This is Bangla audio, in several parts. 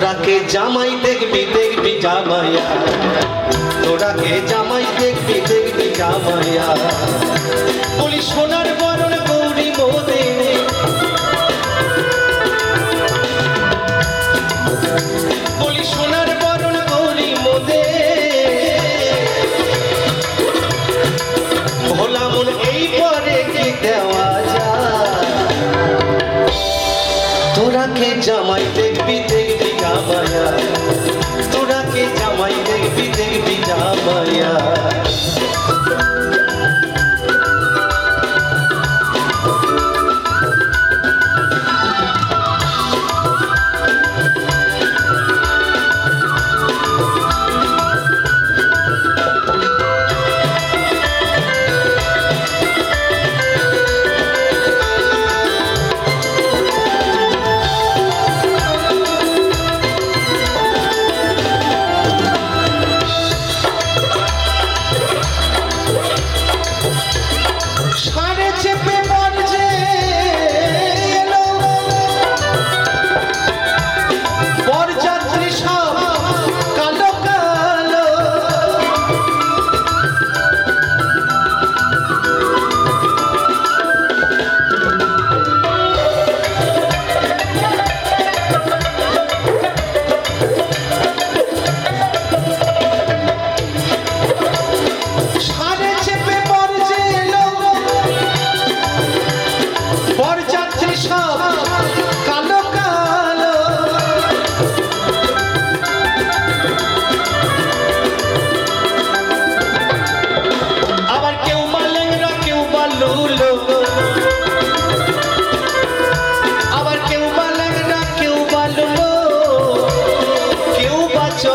তোরাকে জামাই দেখবি দেখবি জামাইয়া। তোরাকে জামাই দেখবি দেখবি জামাইয়া। বলি, সোনার বরণ গৌরী মোদে বলি, সোনার বরণ গৌরী মোদে ভোলা মন এই পরে কি দেওয়া যায়? তোরাকে জামাই দেখবি দেখবি জামাইয়া তোরাকে জামাই দেখবি দেখবি জামাইয়া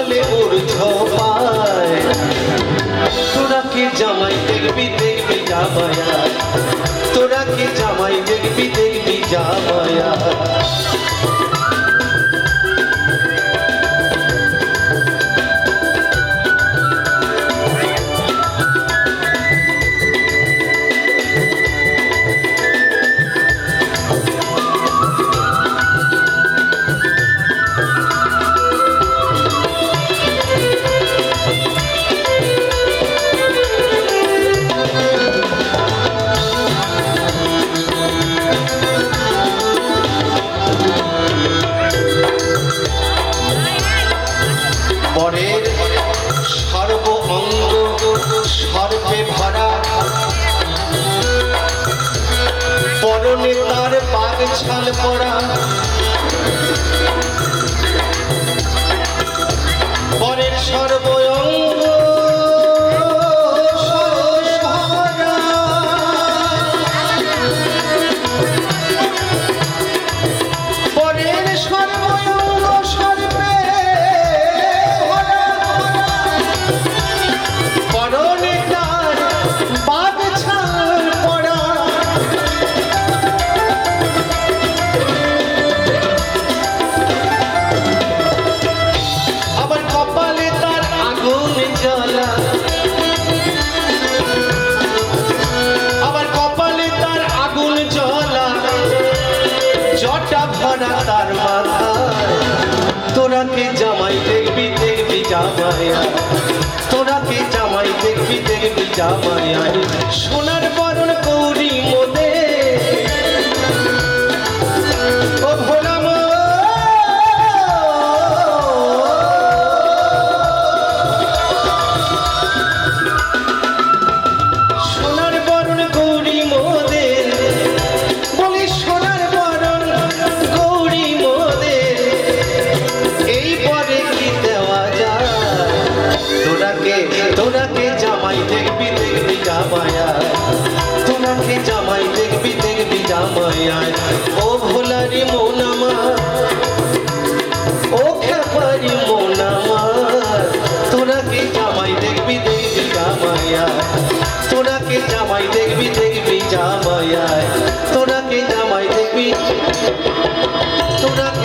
বা চলে ওর ঝোপায়। তোরা কি জামাই দেখবি দেখবি জামায়া তোরা কি জামাই দেখবি দেখবি জামায়া ছাল পরা জামাইয়া তোরা কে জামাই দেখবি দেখবি জামাইয়া সোনার বরণ কৌরি জামাই, দেখবি দেখবি আয়। ও ভোলারি মন আমার ও খেপারি মন আমার তোরাকে জামাই, দেখবি দেখবি জামায়া তোরাকে জামাই, দেখবি দেখবি জামাই দেখবি তোরাকে জামাই, দেখবি দেখবি